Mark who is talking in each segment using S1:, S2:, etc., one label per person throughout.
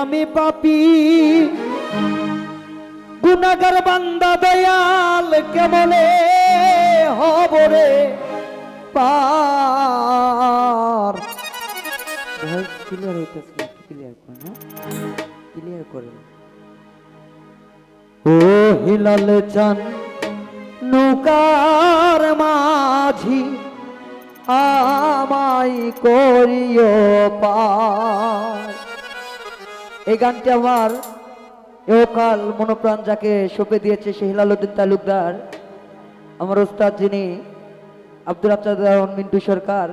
S1: আমি পাপি। গুনাগার বান্দা দয়াল কেমনে হবরে পার?
S2: ভয়েস ক্লিয়ার হইতেছে ক্লিয়ার করেন ক্লিয়ার করেন।
S1: ও হিলাল চান নৌকার মাঝি আমাই করিও পার। এই গানটি আমার একাল মনোপ্রাণ যাকে সঁপে দিয়েছে সে হিলালুদ্দিন তালুকদার, আমার ওস্তাদ যিনি আব্দুল রহমান মিন্টু সরকার,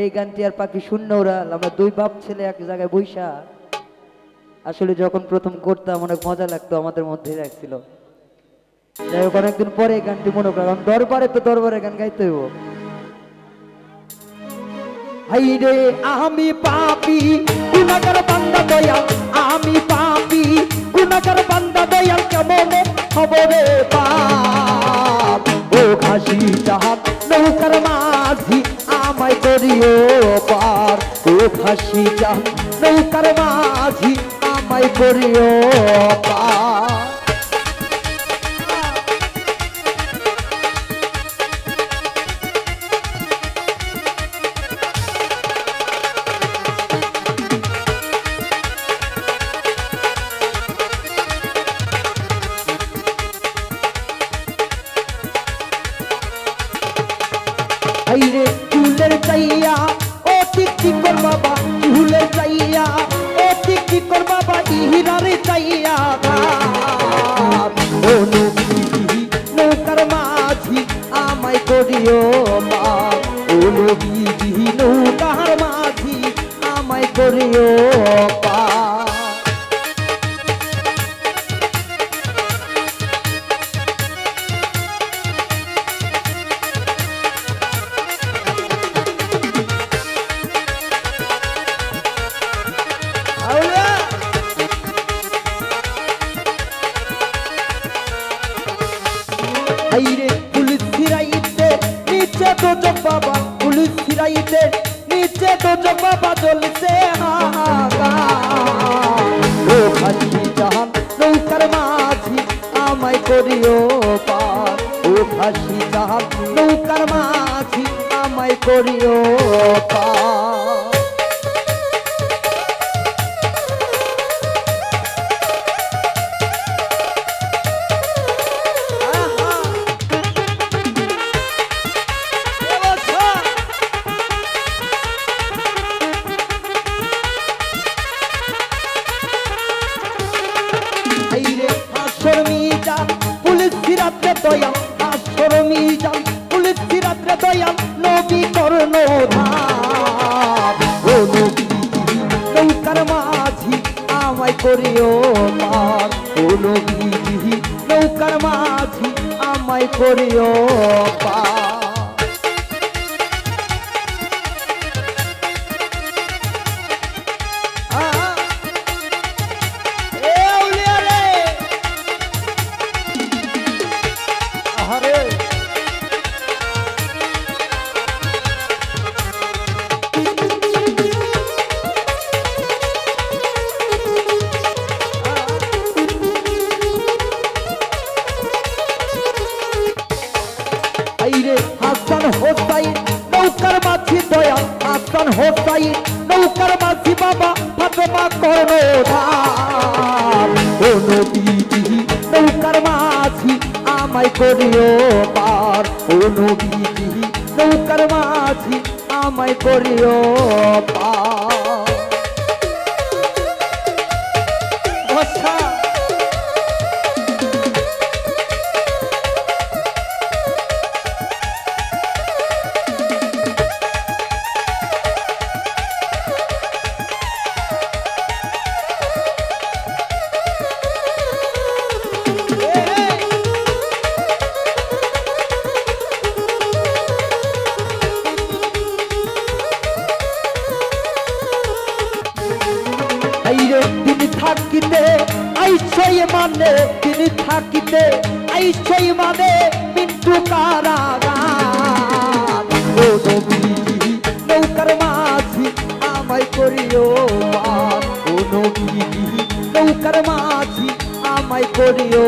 S1: এই গানটি আর পাখি শূন্য উড়াল, আমরা দুই বাপ ছেলে এক জায়গায় বৈশা। আসলে যখন প্রথম করতাম অনেক মজা লাগতো, আমাদের মধ্যে রাখছিল যাই হোক, অনেকদিন পরে এই গানটি মনে করাম দরবারে তো দরবারে গান গাইতে হইব। হাই রে আমি পাপি খবরে পাপ। ও খাসি চাহাত নৌকার মাঝি আমায় করিও পার। ও খাসি চাহাত নৌকার মাঝি আমায় করিও পার। আইরে চুলের চাইয়া ও ঠিক কি কর বাবা চুলের চাইয়া ও ঠিক কি কর বাবা ইহিরারে চাইয়া। ও নৌকার মাঝি আমায় করিও ফিরাইতে নিচে তো বাবা জ্বলছে ও খাসি জাহান, নৌকার মাঝি, আমায় করিও পার। ও খাসি জাহান, নৌকার মাঝি, আমায় করিও পার। দয়াল নবী করণ নৌকার মাঝি আমায় করিও ও নবী নৌকার মাঝি আমায় করিও পার। হোসাইন নৌকার মাঝি বাবা ফাতেমা করো ধাম ও নবী নৌকার মাঝি আমায় করিও পার। ও নবী নৌকার মাঝি আমায় করিও পার। থাকিতে আইসই মানে তিনি থাকিতে আইসই মানে মৃত্যু কারাগার। নৌকার মাঝি আমায় করিও পা নৌকার মাঝি আমায় করিও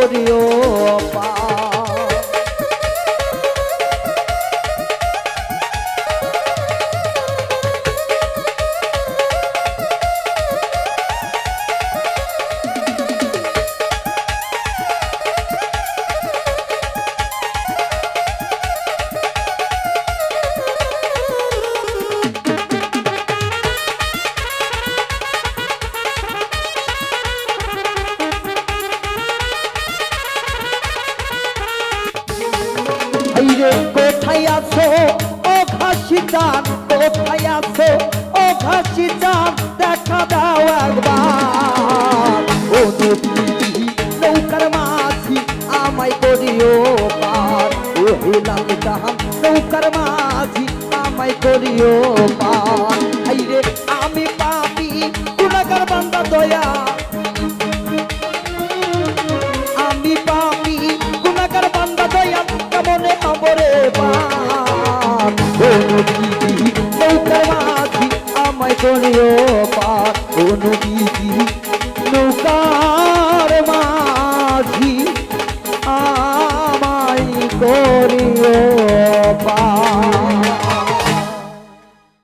S1: করিও পার হাইরে কোথায় আছো? ও ঘাসি চান কোথায় আছো? ও ঘাসি চান দেখা দাও একবার। ও নদী নৌকার মাঝি, আমায় করিও পার। ও হেলাল জাহান, নৌকার মাঝি, আমায় করিও পার। করিও পা নদী